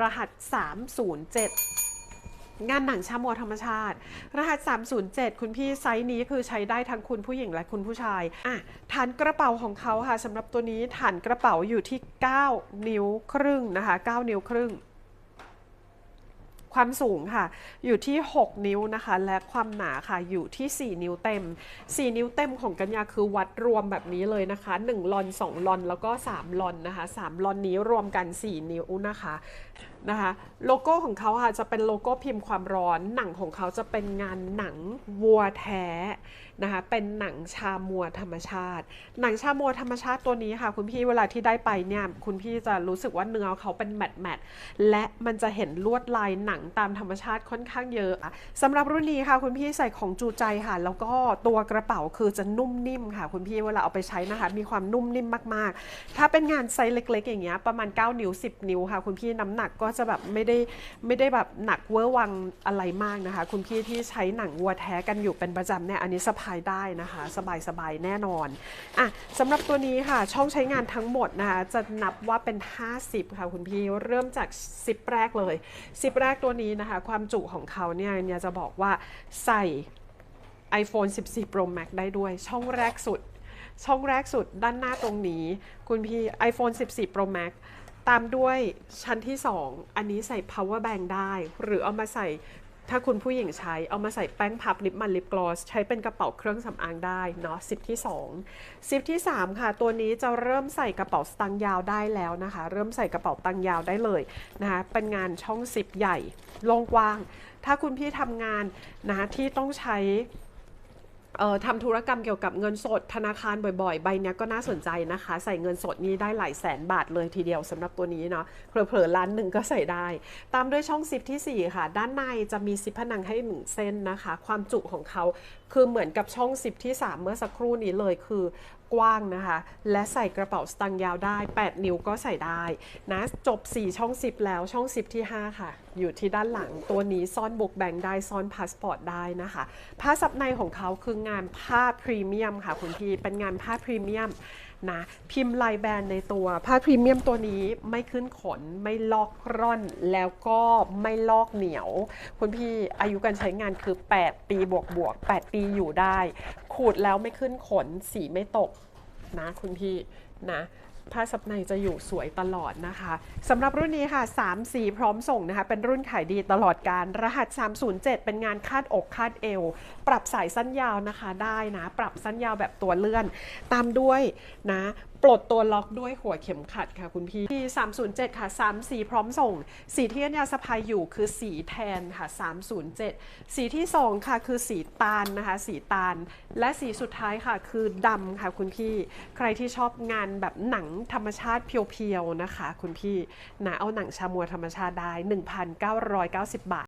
รหัส 307 งานหนังชามัวธรรมชาติ รหัส 307 คุณพี่ไซส์นี้คือใช้ได้ทั้งคุณผู้หญิงและคุณผู้ชาย อะ ฐานกระเป๋าของเขาค่ะสำหรับตัวนี้ฐานกระเป๋าอยู่ที่ 9 นิ้วครึ่งนะคะ 9 นิ้วครึ่ง ความสูงค่ะ อยู่ที่ 6 นิ้วนะคะ และความหนาค่ะอยู่ที่ 4 นิ้วเต็ม 4 นิ้วเต็มของกัญญาคือวัดรวมแบบนี้เลยนะคะ 1ลอน2ลอนแล้วก็ 3ลอนนะคะ 3ลอนนี้รวมกัน 4 นิ้วนะคะ นะคะโลโก้ของเขาค่ะจะเป็นโลโก้พิมพ์ความร้อน หนังของเขาจะเป็นงานหนังวัวแท้นะคะเป็นหนังชามัวธรรมชาติ หนังชามัวธรรมชาติตัวนี้ค่ะ คุณพี่เวลาที่ได้ไปเนี่ยคุณพี่จะรู้สึกว่าเนื้อเขาเป็นแมตต์แมตต์และมันจะเห็นลวดลายหนังตามธรรมชาติค่อนข้างเยอะอะสำหรับรุ่นนี้ค่ะ คุณพี่ใส่ของจูใจค่ะ แล้วก็ตัวกระเป๋าคือจะนุ่มนิ่มค่ะ คุณพี่เวลาเอาไปใช้นะคะ มีความนุ่มนิ่มมากๆ ถ้าเป็นงานไซส์เล็ก ๆ อย่างเงี้ยประมาณ 9 นิ้ว 10 นิ้วค่ะ คุณพี่น้ำหนักก็จะแบบไม่ได้ไม่ได้แบบหนักเวอร์วังอะไรมากนะคะ คุณพี่ที่ใช้หนังวัวแท้กันอยู่เป็นประจำเนี่ยอันนี้สะพายได้นะคะ สบายๆแน่นอนอะสำหรับตัวนี้ค่ะ ช่องใช้งานทั้งหมดนะคะ จะนับว่าเป็น 50 ค่ะคุณพี่เริ่มจากซิปแรกเลยซิปแรกตัวนี้นะคะ ความจุของเขาเนี่ยเนี่ยจะบอกว่าใส่ iPhone 14 Pro Max ได้ด้วย ช่องแรกสุด ช่องแรกสุดด้านหน้าตรงนี้ คุณพี่ iPhone 14 Pro Max ตามด้วยชั้นที่ 2 อันนี้ใส่ power bank ได้ หรือเอามาใส่ถ้าคุณผู้หญิงใช้เอามาใส่แป้งพับลิปมันลิปกลอสใช้เป็นกระเป๋าเครื่องสำอางได้เนาะสิบที่2สิบที่ 3 ค่ะ ตัวนี้จะเริ่มใส่กระเป๋าสตางค์ยาวได้แล้วนะคะ เริ่มใส่กระเป๋าตังค์ยาวได้เลยนะคะเป็นงานช่องซิปใหญ่โล่งกว้าง ถ้าคุณพี่ทำงานนะที่ต้องใช้ ทำธุรกรรมเกี่ยวกับเงินสดธนาคารบ่อยๆ ใบนี้ก็น่าสนใจนะคะ ใส่เงินสดนี้ได้หลายแสนบาทเลยทีเดียวสำหรับตัวนี้เนาะเผลอๆล้านหนึ่งก็ใส่ได้ ตามด้วยช่องซิปที่ 4 ค่ะ ด้านในจะมีซิปผนังให้หนึ่งเส้นนะคะ ความจุของเขาคือเหมือนกับช่องซิปที่ 3 เมื่อสักครู่นี้เลยคือ กว้างนะคะ และใส่กระเป๋าสตางค์ยาวได้ 8 นิ้วก็ใส่ได้นะจบ 4 ช่องซิปแล้วช่องซิปที่ 5 ค่ะ อยู่ที่ด้านหลังตัวนี้ซ่อนบุกแบงได้ซ่อนพาสปอร์ตได้นะคะ ผ้าซับในของเขาคืองานผ้าพรีเมียมค่ะคุณพี่เป็นงานผ้าพรีเมียม นะพิมพ์ลายแบรนด์ในตัว ผ้าพรีเมียมตัวนี้ไม่ขึ้นขนไม่ลอกร่อนแล้วก็ไม่ลอกเหนียว คุณพี่อายุการใช้งานคือ 8 ปีบวกบวก8ปีอยู่ได้ ขูดแล้วไม่ขึ้นขนสีไม่ตกนะคุณพี่นะผ้าซับในจะอยู่สวยตลอดนะคะสำหรับรุ่นนี้ค่ะ 3 สีพร้อมส่งนะคะ เป็นรุ่นขายดีตลอดการ รหัส 307 เป็นงานคาดอกคาดเอว ปรับสายสั้นยาวนะคะได้นะ ปรับสั้นยาวแบบตัวเลื่อน ตามด้วยนะ ปลดตัวล็อกด้วยหัวเข็มขัดค่ะคุณพี่ที่307 ค่ะ 3 สีพร้อมส่ง สีที่อัญญาสะพายอยู่คือสีแทนค่ะ 307 สีที่ 2 ค่ะ คือสีตาลนะคะ สีตาล และสีสุดท้ายค่ะ คือดำค่ะคุณพี่ ใครที่ชอบงานแบบหนังธรรมชาติเพียวๆนะคะ คุณพี่นะเอาหนังชามัวธรรมชาติได้ 1,990 บาท